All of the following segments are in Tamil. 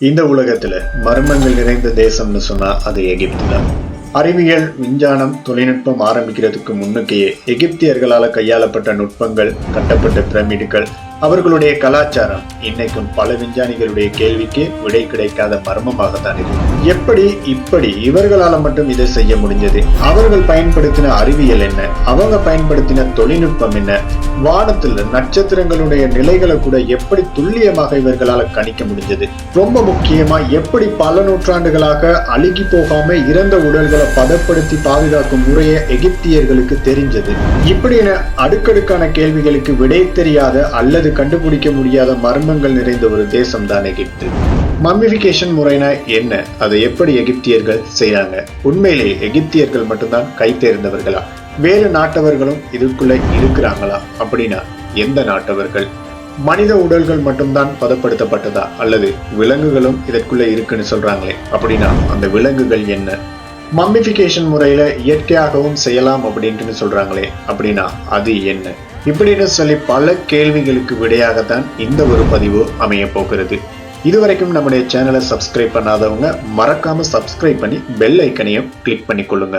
இந்த உலகத்துல மர்மங்கள் நிறைந்த தேசம்னு சொன்னா அது எகிப்து தான் அறிவியல் விஞ்ஞானம் தொழில்நுட்பம் ஆரம்பிக்கிறதுக்கு முன்னுக்கே எகிப்தியர்களால கையாளப்பட்ட நுட்பங்கள் கட்டப்பட்ட பிரமிடுகள் அவர்களுடைய கலாச்சாரம் இன்னைக்கும் பல விஞ்ஞானிகளுடைய கேள்விக்கு விடை கிடைக்காத மர்மமாகத்தான். இருக்கு எப்படி இப்படி இவர்களால மட்டும் இதை செய்ய முடிஞ்சது? அவர்கள் பயன்படுத்தின அறிவியல் என்ன? அவங்க பயன்படுத்தின தொழில்நுட்பம் என்ன? வானத்தில் நட்சத்திரங்களுடைய நிலைகளை கூட எப்படி துல்லியமாக இவர்களால கணிக்க முடிஞ்சது? ரொம்ப முக்கியமா எப்படி பல நூற்றாண்டுகளாக அழுகி போகாம இறந்த உடல்களை பதப்படுத்தி பாதுகாக்கும் முறையை எகிப்தியர்களுக்கு தெரிஞ்சது? இப்படி என அடுக்கடுக்கான கேள்விகளுக்கு விடை தெரியாத அல்லது அல்லது கண்டுபிடிக்க முடியாத மர்மங்கள் நிறைந்த ஒரு தேசம் தான் எகிப்து. மம்மிபிகேஷன் முறைனா என்ன? அதை எப்படி எகிப்தியர்கள் செய்றாங்க? உண்மையிலே எகிப்தியர்கள் மட்டும்தான் கை தேர்ந்தவர்களா? வேறு நாட்டவர்களும் இதுக்குள்ள இருக்கிறாங்களா? அப்படின்னா எந்த நாட்டவர்கள்? மனித உடல்கள் மட்டும்தான் பதப்படுத்தப்பட்டதா? அல்லது விலங்குகளும் இதற்குள்ள இருக்குன்னு சொல்றாங்களே அப்படின்னா அந்த விலங்குகள் என்ன? மம்மிபிகேஷன் முறையில இயற்கையாகவும் செய்யலாம் அப்படின்ட்டு சொல்றாங்களே அப்படின்னா அது என்ன? இப்படின்னு சொல்லி பல கேள்விகளுக்கு விடையாகத்தான் இந்த ஒரு பதிவு அமைய போகிறது. இதுவரைக்கும் நம்முடைய சேனலை சப்ஸ்கிரைப் பண்ணாதவங்க மறக்காம சப்ஸ்கிரைப் பண்ணி பெல் ஐக்கனையும் கிளிக் பண்ணிக்கொள்ளுங்க.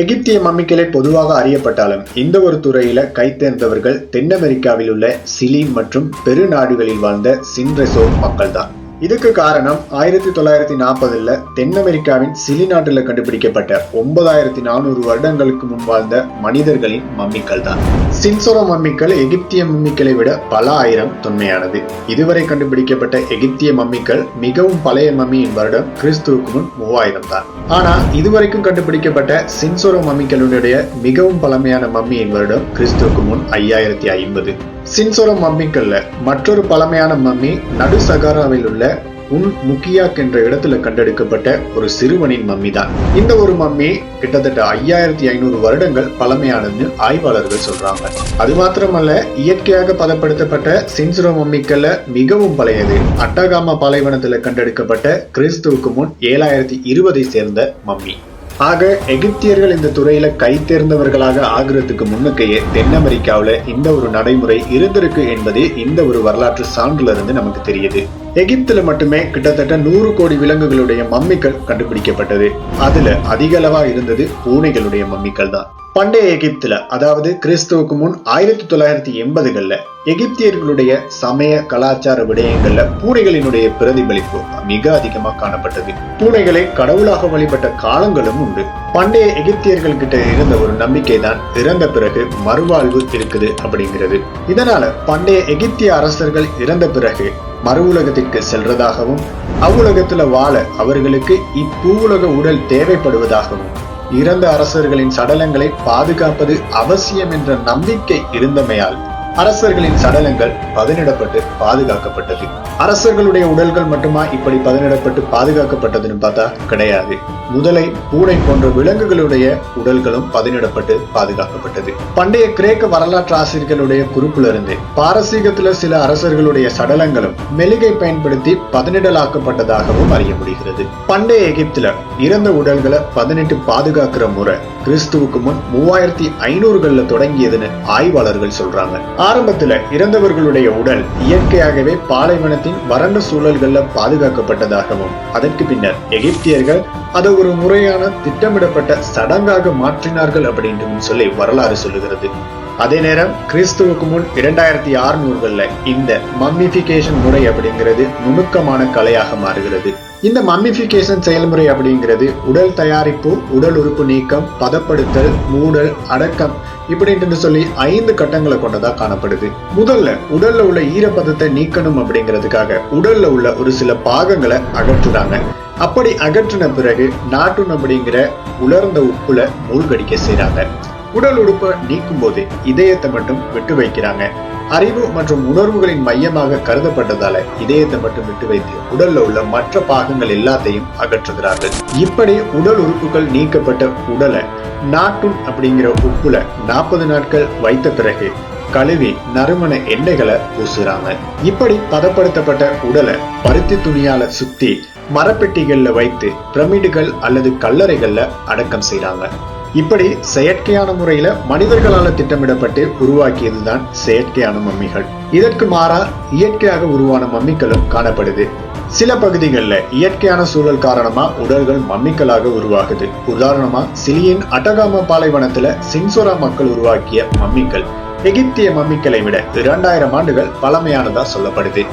எகிப்திய மம்மிக்கலை பொதுவாக அறியப்பட்டாலும் இந்த ஒரு துறையில கைத்தேர்ந்தவர்கள் தென் அமெரிக்காவில் உள்ள சிலி மற்றும் பெரு நாடுகளில் வாழ்ந்த சின்ரெசோ மக்கள் தான் இதுக்கு காரணம் ஆயிரத்தி தொள்ளாயிரத்தி நாற்பதுல தென் அமெரிக்காவின் சிலி நாட்டில் கண்டுபிடிக்கப்பட்ட ஒன்பதாயிரத்தி நானூறு வருடங்களுக்கு முன் வாழ்ந்த மனிதர்களின் மம்மிக்கள் தான். சின்சோரோ மம்மிக்கள் எகிப்திய மம்மிக்களை விட பல ஆயிரம் தொன்மையானது. இதுவரை கண்டுபிடிக்கப்பட்ட எகிப்திய மம்மிக்கள் மிகவும் பழைய மம்மியின் வருடம் கிறிஸ்துவுக்கு முன் மூவாயிரம் தான். ஆனா இதுவரைக்கும் கண்டுபிடிக்கப்பட்ட சின்சோரோ மம்மிக்களுடைய மிகவும் பழமையான மம்மியின் வருடம் கிறிஸ்துவுக்கு முன் ஐயாயிரத்தி ஐம்பது. சின்சோரோ மம்மிக்கல்ல மற்றொரு பழமையான மம்மி நடு சகாராவில் உள்ள உன் முக்கியாக் என்ற இடத்துல கண்டெடுக்கப்பட்ட ஒரு சிறுவனின் மம்மி தான் இந்த ஒரு மம்மி கிட்டத்தட்ட ஐயாயிரத்தி ஐநூறு வருடங்கள் பழமையானதுன்னு ஆய்வாளர்கள் சொல்றாங்க. அது மாத்திரமல்ல இயற்கையாக பதப்படுத்தப்பட்ட சின்சுரோ மம்மிக்கல்ல மிகவும் பழையது. அட்டகாமா பாலைவனத்துல கண்டெடுக்கப்பட்ட கிறிஸ்துவுக்கு முன் ஏழாயிரத்தி இருபதை சேர்ந்த மம்மி. ஆக எகிப்தியர்கள் இந்த துறையில கை தேர்ந்தவர்களாக ஆகிறதுக்கு முன்னுக்கையே தென் அமெரிக்காவில் இந்த ஒரு நடைமுறை இருந்திருக்கு என்பதே இந்த ஒரு வரலாற்று சான்றுல இருந்து நமக்கு தெரியுது. எகிப்துல மட்டுமே கிட்டத்தட்ட நூறு கோடி விலங்குகளுடைய மம்மிகள் கண்டுபிடிக்கப்பட்டது. அதுல அதிக அளவா இருந்தது பூனைகளுடைய மம்மிகள் தான் பண்டைய எகிப்துல அதாவது கிறிஸ்துவுக்கு முன் ஆயிரத்தி தொள்ளாயிரத்தி எண்பதுகள்ல எகிப்தியர்களுடைய சமய கலாச்சார விடயங்கள்ல பூனைகளினுடைய பிரதிபலிப்பு மிக அதிகமாக காணப்பட்டது. பூனைகளை கடவுளாக வழிபட்ட காலங்களும் உண்டு. பண்டைய எகிப்தியர்கள் கிட்ட இருந்த ஒரு நம்பிக்கை தான் இறந்த பிறகு மறுவாழ்வு இருக்குது அப்படிங்கிறது. இதனால பண்டைய எகிப்திய அரசர்கள் இறந்த பிறகு மறு உலகத்திற்கு செல்றதாகவும் அவ்வுலகத்துல வாழ அவர்களுக்கு இப்பூவுலக உடல் தேவைப்படுவதாகவும் இறந்த அரசர்களின் சடலங்களை பாதுகாப்பது அவசியம் என்ற நம்பிக்கை இருந்தமையால் அரசர்களின் சடலங்கள் பதனிடப்பட்டு பாதுகாக்கப்பட்டது. அரசர்களுடைய உடல்கள் மட்டுமா இப்படி பதனிடப்பட்டு பாதுகாக்கப்பட்டதுன்னு பார்த்தா கிடையாது. முதலை பூனை போன்ற விலங்குகளுடைய உடல்களும் பதனிடப்பட்டு பாதுகாக்கப்பட்டது. பண்டைய கிரேக்க வரலாற்று ஆசிரியர்களுடைய குறிப்புல இருந்து பாரசீகத்துல சில அரசர்களுடைய சடலங்களும் மெலிகை பயன்படுத்தி பதனிடலாக்கப்பட்டதாகவும் அறிய முடிகிறது பண்டைய எகிப்துல இறந்த உடல்களை பதனிட்டு பாதுகாக்கிற முறை கிறிஸ்துவுக்கு முன் மூவாயிரத்தி ஐநூறுகள்ல தொடங்கியதுன்னு ஆய்வாளர்கள் சொல்றாங்க. ஆரம்பத்துல இறந்தவர்களுடைய உடல் இயற்கையாகவே பாலைவனத்தின் வறண்ட சூழல்கள்ல பாதுகாக்கப்பட்டதாகவும் அதற்கு பின்னர் எகிப்தியர்கள் அதை ஒரு முறையான திட்டமிடப்பட்ட சடங்காக மாற்றினார்கள் அப்படின்னு சொல்லி வரலாறு சொல்லுகிறது. அதே நேரம் கிறிஸ்துவுக்கு முன் இரண்டாயிரத்தி அறுநூறுகள்ல இந்த மம்மிபிகேஷன் முறை அப்படிங்கிறது நுணுக்கமான கலையாக மாறுகிறது. இந்த மம்மிபிகேஷன் செயல்முறை அப்படிங்கிறது உடல் தயாரிப்பு உடல் உறுப்பு நீக்கம் பதப்படுத்தல் மூடல் அடக்கம் இப்படின்னு சொல்லி ஐந்து கட்டங்களை கொண்டதா காணப்படுது. முதல்ல உடல்ல உள்ள ஈரப்பதத்தை நீக்கணும் அப்படிங்கிறதுக்காக உடல்ல உள்ள ஒரு சில பாகங்களை அகற்றுறாங்க. அப்படி அகற்றின பிறகு நாட்டுன் அப்படிங்கிற உலர்ந்த உப்புல மூழ்கடிக்க செய்றாங்க. உடல் உறுப்பை நீக்கும் போது இதயத்தை மட்டும் விட்டு வைக்கிறாங்க. அறிவு மற்றும் உணர்வுகளின் மையமாக கருதப்பட்டதால இதயத்தை மட்டும் விட்டு வைத்து உடல்ல உள்ள மற்ற பாகங்கள் எல்லாத்தையும் அகற்றுகிறார்கள். இப்படி உடல் உறுப்புகள் நீக்கப்பட்ட உடலை நாட்டுன் அப்படிங்கிற உப்புல நாற்பது நாட்கள் வைத்த பிறகு கழுவி நறுமண எண்ணெய்களை பூசுறாங்க. இப்படி பதப்படுத்தப்பட்ட உடலை பருத்தி துணியால சுத்தி மரப்பெட்டிகள்ல வைத்து பிரமிடுகள் அல்லது கல்லறைகள்ல அடக்கம் செய்யறாங்க இப்படி செயற்கையான முறையில மனிதர்களால திட்டமிடப்பட்டு உருவாக்கியதுதான் செயற்கையான மம்மிகள். இதற்கு மாறா இயற்கையாக உருவான மம்மிகளும் காணப்படுது. சில பகுதிகளில் இயற்கையான சூழல் காரணமா உடல்கள் மம்மிக்களாக உருவாகுது. உதாரணமா சிலியின் அட்டகாமா பாலைவனத்துல சின்சோரா மக்கள் உருவாக்கிய மம்மிகள் எகிப்திய மம்மிக்களை விட இரண்டாயிரம் ஆண்டுகள் பழமையானதா சொல்லப்படுது.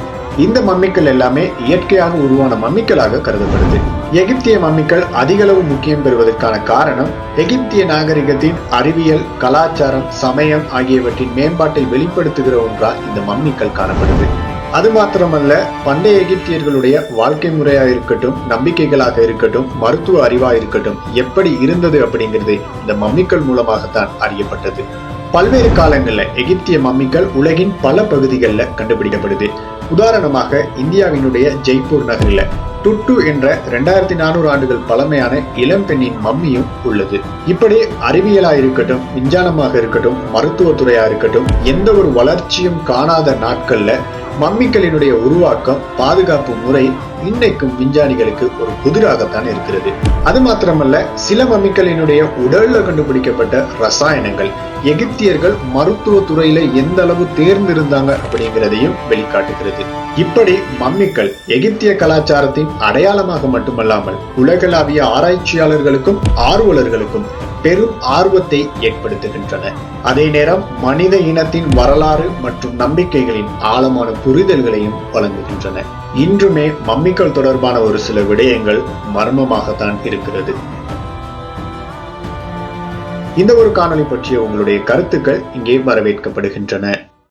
இந்த மம்மிக்கள் எல்லாமே இயற்கையாக உருவான மம்மிக்களாக கருதப்படுது. எகிப்திய மம்மிக்கள் அதிகளவு முக்கியம் பெறுவதற்கான காரணம் எகிப்திய நாகரிகத்தின் அறிவியல் கலாச்சாரம் சமயம் ஆகியவற்றின் மேம்பாட்டை வெளிப்படுத்துகிற ஒன்றால் இந்த மம்மிக்கள் காணப்படுது. அது மாத்திரமல்ல பண்டைய எகிப்தியர்களுடைய வாழ்க்கை முறையா இருக்கட்டும் நம்பிக்கைகளாக இருக்கட்டும் மருத்துவ அறிவா இருக்கட்டும் எப்படி இருந்தது அப்படிங்கிறது இந்த மம்மிக்கள் மூலமாகத்தான் அறியப்பட்டது. பல்வேறு காலங்களில் எகிப்திய மம்மிக்கள் உலகின் பல பகுதிகளில் கண்டுபிடிக்கப்படுது. உதாரணமாக இந்தியாவினுடைய ஜெய்ப்பூர் நகரில் டுட்டு என்ற இரண்டாயிரத்தி நானூறு ஆண்டுகள் பழமையான இளம்பெண்ணின் மம்மியும் உள்ளது. இப்படி அறிவியலா இருக்கட்டும் விஞ்ஞானமாக இருக்கட்டும் மருத்துவத்துறையா இருக்கட்டும் எந்த ஒரு வளர்ச்சியும் காணாத நாட்கள்ல மம்மிக்களினுடைய உருவாக்கம் பாதுகாப்பு முறை இன்னைக்கும் விஞ்ஞானிகளுக்கு ஒரு புதிராகத்தான் இருக்கிறது. அது மாத்திரமல்ல சில மம்மிகளினுடைய உடல்ல கண்டுபிடிக்கப்பட்ட ரசாயனங்கள் எகிப்தியர்கள் மருத்துவ துறையில எந்த அளவு தேர்ந்திருந்தாங்க அப்படிங்கிறதையும் வெளிக்காட்டுகிறது. இப்படி மம்மிக்கள் எகிப்திய கலாச்சாரத்தின் அடையாளமாக மட்டுமல்லாமல் உலகளாவிய ஆராய்ச்சியாளர்களுக்கும் ஆர்வலர்களுக்கும் பெரும் ஆர்வத்தை ஏற்படுத்துகின்றன. அதே நேரம் மனித இனத்தின் வரலாறு மற்றும் நம்பிக்கைகளின் ஆழமான புரிதல்களையும் வழங்குகின்றன. இன்றுமே மம்மிக்கள் தொடர்பான ஒரு சில விடயங்கள் மர்மமாகத்தான் இருக்கிறது. இந்த ஒரு காணொளி பற்றிய உங்களுடைய கருத்துக்கள் இங்கே வரவேற்கப்படுகின்றன.